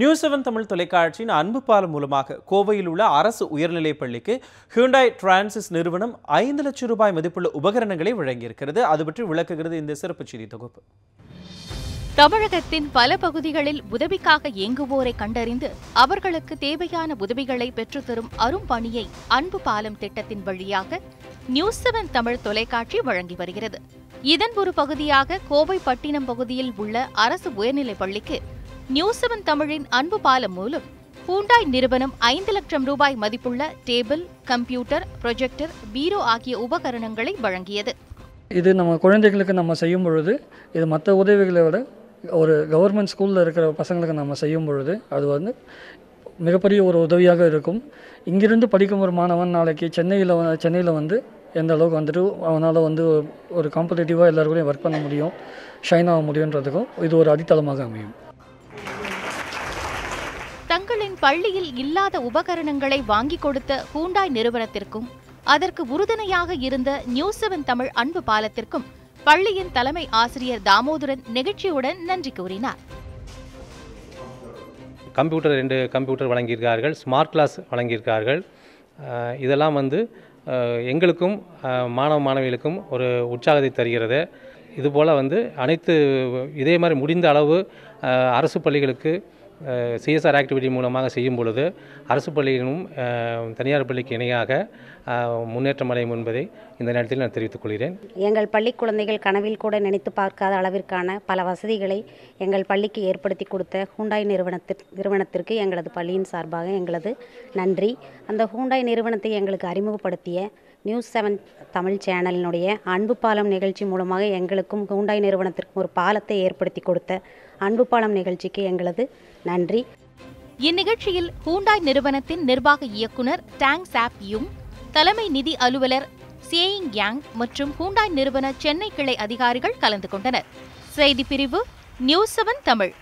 New seven Tamil தொலைக்காட்சியின் அன்பு பாலம் மூலமாக கோவையில் உள்ள அரசு உயர்நிலைப் பள்ளிக்கு ஹியூண்டாய் டிரான்சிஸ் நிறுவனம் ஐந்து லட்சம் ரூபாய் மதிப்புள்ள உபகரணங்களை வழங்கியிருக்கிறது. அது பற்றி விளக்குகிறது இந்த சிறப்பு செய்தி தொகுப்பு. தமிழகத்தின் பல பகுதிகளில் உதவிக்காக இயங்குவோரை கண்டறிந்து அவர்களுக்கு தேவையான உதவிகளை பெற்றுத்தரும் அரும்பணியை அன்பு பாலம் திட்டத்தின் வழியாக நியூஸ் செவன் தமிழ் தொலைக்காட்சி வழங்கி வருகிறது. இதன் ஒரு பகுதியாக கோவை பட்டினம் பகுதியில் உள்ள அரசு உயர்நிலைப் பள்ளிக்கு நியூஸ் செவன் தமிழின் அன்பு பாலம் மூலம் ஹூண்டாய் நிறுவனம் ஐந்து லட்சம் ரூபாய் மதிப்புள்ள டேபிள் கம்ப்யூட்டர் ப்ரொஜெக்டர் பீரோ ஆகிய உபகரணங்களை வழங்கியது. இது நம்ம குழந்தைகளுக்கு நம்ம செய்யும் பொழுது இது மற்ற உதவிகளை விட ஒரு கவர்மெண்ட் ஸ்கூலில் இருக்கிற பசங்களுக்கு நம்ம செய்யும் பொழுது அது வந்து மிகப்பெரிய ஒரு உதவியாக இருக்கும். இங்கிருந்து படிக்கும் ஒரு மாணவன் நாளைக்கு சென்னையில் சென்னையில் வந்து எந்த அளவுக்கு வந்துட்டு அவனால் வந்து ஒரு காம்படிட்டிவாக எல்லாருக்கூடையும் ஒர்க் பண்ண முடியும் ஷைன் ஆக முடியுன்றதுக்கும் இது ஒரு அடித்தளமாக அமையும். தங்களின் பள்ளியில் இல்லாத உபகரணங்களை வாங்கிக் கொடுத்த ஹூண்டாய் நிறுவனத்திற்கும் அதற்கு உறுதுணையாக இருந்த நியூஸ் செவன் தமிழ் அன்பு பாலத்திற்கும் பள்ளியின் தலைமை ஆசிரியர் தாமோதரன் நெகிழ்ச்சியுடன் நன்றி கூறினார். கம்ப்யூட்டர் ரெண்டு கம்ப்யூட்டர் வழங்கியிருக்கார்கள் ஸ்மார்ட் கிளாஸ் வழங்கியிருக்கார்கள். இதெல்லாம் வந்து எங்களுக்கும் மாணவ மாணவிகளுக்கும் ஒரு உற்சாகத்தை தருகிறது. இதுபோல் வந்து அனைத்து இதே மாதிரி முடிந்த அளவு அரசு பள்ளிகளுக்கு சிஎஸ்ஆர் ஆக்டிவிட்டி மூலமாக செய்யும் பொழுது அரசு பள்ளியிலும் தனியார் பள்ளிக்கு இணையாக முன்னேற்றம் அடையும் என்பதை இந்த நேரத்தில் நான் தெரிவித்துக் கொள்கிறேன். எங்கள் பள்ளி குழந்தைகள் கனவில் கூட நினைத்து பார்க்காத அளவிற்கான பல வசதிகளை எங்கள் பள்ளிக்கு ஏற்படுத்தி கொடுத்த ஹூண்டாய் நிறுவனத்திற்கு நிறுவனத்திற்கு எங்களது பள்ளியின் சார்பாக எங்களது நன்றி. அந்த ஹூண்டாய் நிறுவனத்தை எங்களுக்கு அறிமுகப்படுத்திய நியூஸ் செவன் தமிழ் சேனலினுடைய அன்பு பாலம் நிகழ்ச்சி மூலமாக எங்களுக்கும் ஹூண்டாய் நிறுவனத்திற்கும் ஒரு பாலத்தை ஏற்படுத்தி கொடுத்த அன்பு பாலம் நிகழ்ச்சிக்கு எங்களது நன்றி. இந்நிகழ்ச்சியில் ஹூண்டாய் நிறுவனத்தின் நிர்வாக இயக்குனர் டாங் சாப் யுங் தலைமை நிதி அலுவலர் சேயிங் யாங் மற்றும் ஹூண்டாய் நிறுவன சென்னை கிளை அதிகாரிகள் கலந்து கொண்டனர். செய்தி பிரிவு நியூஸ் செவன் தமிழ்.